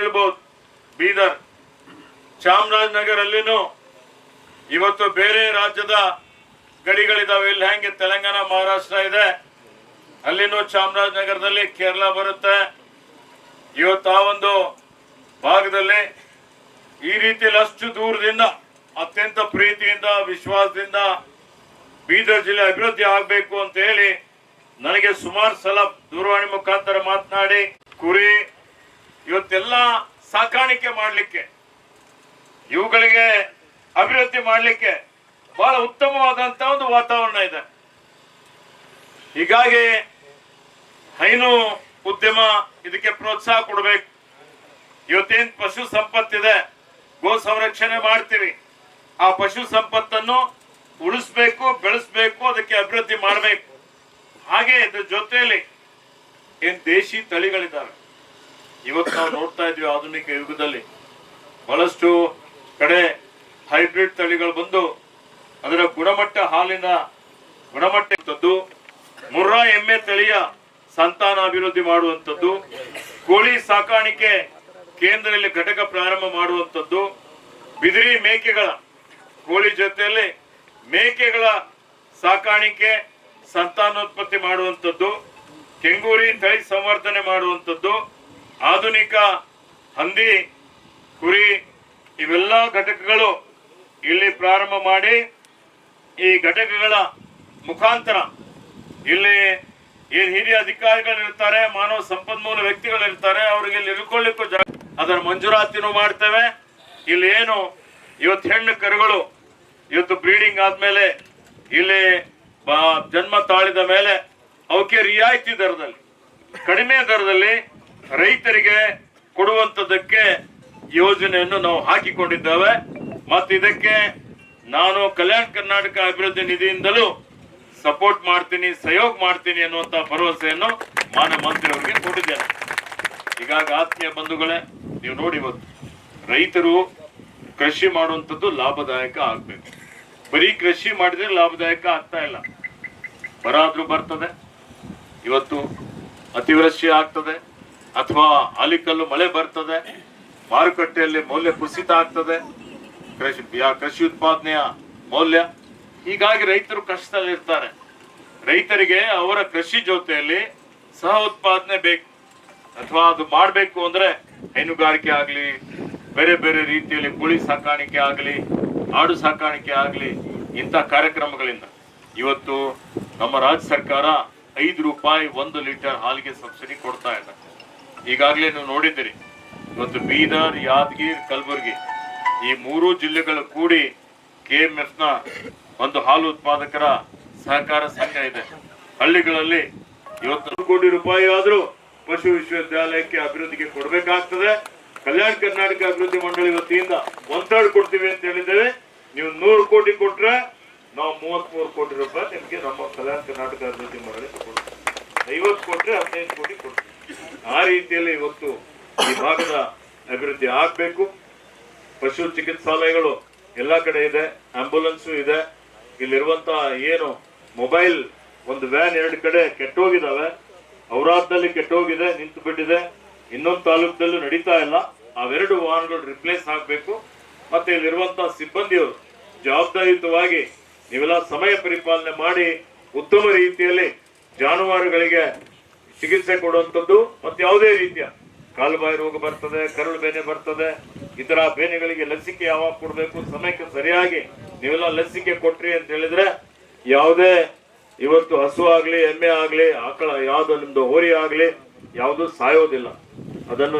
ಹೇಳ್ಬೋದು. ಬೀದರ್. ಚಾಮರಾಜನಗರಲ್ಲಿನೂ ಇವತ್ತು ಬೇರೆ ರಾಜ್ಯದ ಗಡಿಗಳಿದಾವೆ. ಇಲ್ಲಿ ಹೆಂಗೆ ತೆಲಂಗಾಣ, ಮಹಾರಾಷ್ಟ್ರ ಇದೆ. ಅಲ್ಲಿನೂ ಚಾಮರಾಜನಗರದಲ್ಲಿ ಕೇರಳ ಬರುತ್ತೆ. ಇವತ್ತು ಆ ಒಂದು ಭಾಗದಲ್ಲಿ ಈ ರೀತಿಯಲ್ಲಿ ಅಷ್ಟು ದೂರದಿಂದ, ಅತ್ಯಂತ ಪ್ರೀತಿಯಿಂದ, ವಿಶ್ವಾಸದಿಂದ ಬೀದರ್ ಜಿಲ್ಲೆ ಅಭಿವೃದ್ಧಿ ಆಗಬೇಕು ಅಂತ ಹೇಳಿ ನನಗೆ ಸುಮಾರು ಸಲ ದೂರವಾಣಿ ಮುಖಾಂತರ ಮಾತನಾಡಿ, ಕುರಿ ಇವತ್ತೆಲ್ಲ ಸಾಕಾಣಿಕೆ ಮಾಡಲಿಕ್ಕೆ, ಇವುಗಳಿಗೆ ಅಭಿವೃದ್ಧಿ ಮಾಡಲಿಕ್ಕೆ ಬಹಳ ಉತ್ತಮವಾದಂತ ಒಂದು ವಾತಾವರಣ ಇದೆ. ಹೀಗಾಗಿ ಹೈನು ಉದ್ಯಮ ಇದಕ್ಕೆ ಪ್ರೋತ್ಸಾಹ ಕೊಡಬೇಕು. ಇವತ್ತೇನ್ ಪಶು ಸಂಪತ್ತಿದೆ, ಗೋ ಸಂರಕ್ಷಣೆ ಮಾಡ್ತೀವಿ. ಆ ಪಶು ಸಂಪತ್ತನ್ನು ಉಳಿಸ್ಬೇಕು, ಬೆಳೆಸ್ಬೇಕು, ಅದಕ್ಕೆ ಅಭಿವೃದ್ಧಿ ಮಾಡಬೇಕು. ಹಾಗೆ ಇದ್ರ ಜೊತೆಯಲ್ಲಿ ಏನ್ ದೇಶಿ ತಳಿಗಳಿದ್ದಾವೆ ಇವತ್ತು ನಾವು ನೋಡ್ತಾ ಇದ್ದೀವಿ ಆಧುನಿಕ ಯುಗದಲ್ಲಿ ಬಹಳಷ್ಟು ಕಡೆ ಹೈಬ್ರಿಡ್ ತಳಿಗಳು ಬಂದು ಅದರ ಗುಣಮಟ್ಟ ಹಾಲಿನ ಗುಣಮಟ್ಟ ಇರ್ತದ್ದು ಮುರ್ರಾ ಎಮ್ಮೆ ತಳಿಯ ಸಂತಾನ ಅಭಿವೃದ್ಧಿ ಮಾಡುವಂಥದ್ದು, ಕೋಳಿ ಸಾಕಾಣಿಕೆ ಕೇಂದ್ರದಲ್ಲಿ ಘಟಕ ಪ್ರಾರಂಭ ಮಾಡುವಂಥದ್ದು, ಬಿದಿರಿ ಮೇಕೆಗಳ ಕೋಳಿ ಜೊತೆಯಲ್ಲಿ ಮೇಕೆಗಳ ಸಾಕಾಣಿಕೆ ಸಂತಾನೋತ್ಪತ್ತಿ ಮಾಡುವಂಥದ್ದು, ಕೆಂಗೂರಿ ತಳಿ ಸಂವರ್ಧನೆ ಮಾಡುವಂಥದ್ದು ಆಧುನಿಕ ಹಂದಿ, ಕುರಿ ಇವೆಲ್ಲ ಘಟಕಗಳು ಇಲ್ಲಿ ಪ್ರಾರಂಭ ಮಾಡಿ ಈ ಘಟಕಗಳ ಮುಖಾಂತರ ಇಲ್ಲಿ ಏನ್ ಹಿರಿಯ ಅಧಿಕಾರಿಗಳು ಇರ್ತಾರೆ ಮಾನವ ಸಂಪನ್ಮೂಲ ವ್ಯಕ್ತಿಗಳು ಇರ್ತಾರೆ ಅವರಿಗೆ ಇಲ್ಲಿ ಇಳ್ಕೊಳ್ಳಿಕ್ಕೂ ಜಾಗ ಅದರ ಮಂಜೂರಾತಿನೂ ಮಾಡ್ತೇವೆ. ಇಲ್ಲಿ ಏನು ಇವತ್ತು ಹೆಣ್ಣು ಕರುಗಳು, ಇವತ್ತು ಬ್ರೀಡಿಂಗ್ ಆದ್ಮೇಲೆ ಇಲ್ಲಿ ಜನ್ಮ ತಾಳಿದ ಮೇಲೆ ಅವಕ್ಕೆ ರಿಯಾಯಿತಿ ದರದಲ್ಲಿ, ಕಡಿಮೆ ದರದಲ್ಲಿ ರೈತರಿಗೆ ಕೊಡುವಂತದಕ್ಕೆ ಯೋಜನೆಯನ್ನು ನಾವು ಹಾಕಿಕೊಂಡಿದ್ದೇವೆ. ಮತ್ತು ಇದಕ್ಕೆ ನಾನು ಕಲ್ಯಾಣ ಕರ್ನಾಟಕ ಅಭಿವೃದ್ಧಿ ನಿಧಿಯಿಂದಲೂ ಸಪೋರ್ಟ್ ಮಾಡ್ತೀನಿ, ಸಹಯೋಗ ಮಾಡ್ತೀನಿ ಅನ್ನುವಂತ ಭರವಸೆಯನ್ನು ಮಾನ್ಯ ಮಂತ್ರಿ ಅವರಿಗೆ ಕೊಟ್ಟಿದ್ದೇನೆ. ಹೀಗಾಗಿ ಆತ್ಮೀಯ ಬಂಧುಗಳೇ, ನೀವು ನೋಡಿ ಇವತ್ತು ರೈತರು ಕೃಷಿ ಮಾಡುವಂಥದ್ದು ಲಾಭದಾಯಕ ಆಗ್ಬೇಕು. ಬರೀ ಕೃಷಿ ಮಾಡಿದ್ರೆ ಲಾಭದಾಯಕ ಆಗ್ತಾ ಇಲ್ಲ. ಬರ ಆದ್ರೂ ಬರ್ತದೆ. ಇವತ್ತು ಅತಿವೃಷ್ಟಿ ಆಗ್ತದೆ. ಅಥವಾ ಆಲಿಕಲ್ಲು ಮಳೆ ಬರ್ತದೆ, ಮಾರುಕಟ್ಟೆಯಲ್ಲಿ ಮೌಲ್ಯ ಕುಸಿತ ಆಗ್ತದೆ, ಕೃಷಿ ಕೃಷಿ ಉತ್ಪಾದನೆಯ ಮೌಲ್ಯ. ಹೀಗಾಗಿ ರೈತರು ಕಷ್ಟದಲ್ಲಿ ಇರ್ತಾರೆ. ರೈತರಿಗೆ ಅವರ ಕೃಷಿ ಜೊತೆಯಲ್ಲಿ ಸಹ ಉತ್ಪಾದನೆ ಬೇಕು. ಅಥವಾ ಅದು ಮಾಡಬೇಕು ಅಂದ್ರೆ ಹೈನುಗಾರಿಕೆ ಆಗಲಿ, ಬೇರೆ ಬೇರೆ ರೀತಿಯಲ್ಲಿ ಕೋಳಿ ಸಾಕಾಣಿಕೆ ಆಗಲಿ, ಆಡು ಸಾಕಾಣಿಕೆ ಆಗಲಿ, ಇಂಥ ಕಾರ್ಯಕ್ರಮಗಳಿಂದ. ಇವತ್ತು ನಮ್ಮ ರಾಜ್ಯ ಸರ್ಕಾರ ಐದು ರೂಪಾಯಿ ಒಂದು ಲೀಟರ್ ಹಾಲಿಗೆ ಸಬ್ಸಿಡಿ ಕೊಡ್ತಾ ಇದೆ. ಈಗಾಗಲೇ ನೀವು ನೋಡಿದ್ದೀರಿ. ಇವತ್ತು ಬೀದರ್, ಯಾದಗಿರ್, ಕಲಬುರಗಿ ಈ ಮೂರು ಜಿಲ್ಲೆಗಳು ಕೂಡಿ ಕೆ ಎಂ ಎಫ್ನ ಒಂದು ಹಾಲು ಉತ್ಪಾದಕರ ಸಹಕಾರ ಸಂಘ ಇದೆ. ಹಳ್ಳಿಗಳಲ್ಲಿ ಇವತ್ತು ಕೋಟಿ ರೂಪಾಯಿ ಆದರೂ ಪಶು ವಿಶ್ವವಿದ್ಯಾಲಯಕ್ಕೆ ಅಭಿವೃದ್ಧಿಗೆ ಕೊಡಬೇಕಾಗ್ತದೆ. ಕಲ್ಯಾಣ ಕರ್ನಾಟಕ ಅಭಿವೃದ್ಧಿ ಮಂಡಳಿ ವತಿಯಿಂದ ಒಂದ್ ಕೊಡ್ತೀವಿ ಅಂತ ಹೇಳಿದ್ದೇವೆ. ನೀವು ನೂರು ಕೋಟಿ ಕೊಟ್ರೆ ನಾವು ಮೂವತ್ತ್ ಮೂರು ಕೋಟಿ ರೂಪಾಯಿ ನಿಮಗೆ ನಮ್ಮ ಕಲ್ಯಾಣ ಕರ್ನಾಟಕ ಅಭಿವೃದ್ಧಿ ಮಂಡಳಿ ಕೊಡ್ತೀವಿ. ಐವತ್ತು ಕೊಟ್ರೆ ಹದಿನೈದು ಕೋಟಿ ಕೊಡ್ತೀವಿ. ಆ ರೀತಿಯಲ್ಲಿ ಇವತ್ತು ಈ ಭಾಗದ ಅಭಿವೃದ್ಧಿ ಆಗಬೇಕು. ಪಶು ಚಿಕಿತ್ಸಾಲಯಗಳು ಎಲ್ಲ ಕಡೆ ಇದೆ ಆಂಬ್ಯುಲೆನ್ಸು ಇದೆ. ಇಲ್ಲಿರುವಂತ ಏನು ಮೊಬೈಲ್ ಒಂದು ವ್ಯಾನ್ ಎರಡು ಕಡೆ ಕೆಟ್ಟೋಗಿದಾವೆ. ಔರಾದ್ನಲ್ಲಿ ಕೆಟ್ಟೋಗಿದೆ, ನಿಂತು ಬಿಟ್ಟಿದೆ. ಇನ್ನೊಂದು ತಾಲೂಕದಲ್ಲೂ ನಡೀತಾ ಇಲ್ಲ. ಅವೆರಡು ವಾಹನಗಳು ರಿಪ್ಲೇಸ್ ಆಗಬೇಕು. ಮತ್ತೆ ಇಲ್ಲಿರುವಂತ ಸಿಬ್ಬಂದಿಯವರು ಜವಾಬ್ದಾರಿಯುತವಾಗಿ ನೀವೆಲ್ಲ ಸಮಯ ಪರಿಪಾಲನೆ ಮಾಡಿ ಉತ್ತಮ ರೀತಿಯಲ್ಲಿ ಜಾನುವಾರುಗಳಿಗೆ ಚಿಕಿತ್ಸೆ ಕೊಡುವಂಥದ್ದು ಮತ್ತೆ ಯಾವುದೇ ರೀತಿಯ ಕಾಲುಬಾಯಿ ರೋಗ ಬರ್ತದೆ, ಕರಳು ಬೇನೆ ಬರ್ತದೆ, ಇತರ ಬೇನೆಗಳಿಗೆ ಲಸಿಕೆ ಯಾವಾಗ ಕೊಡಬೇಕು, ಸಮಯಕ್ಕೆ ಸರಿಯಾಗಿ ನೀವೆಲ್ಲ ಲಸಿಕೆ ಕೊಟ್ರಿ ಅಂತ ಹೇಳಿದ್ರೆ ಯಾವುದೇ ಇವತ್ತು ಹಸು ಆಗ್ಲಿ, ಎಮ್ಮೆ ಆಗ್ಲಿ, ಆಕಳ ಯಾವ್ದು ನಿಮ್ದು ಹೋರಿ ಆಗ್ಲಿ, ಯಾವುದು ಸಾಯೋದಿಲ್ಲ. ಅದನ್ನು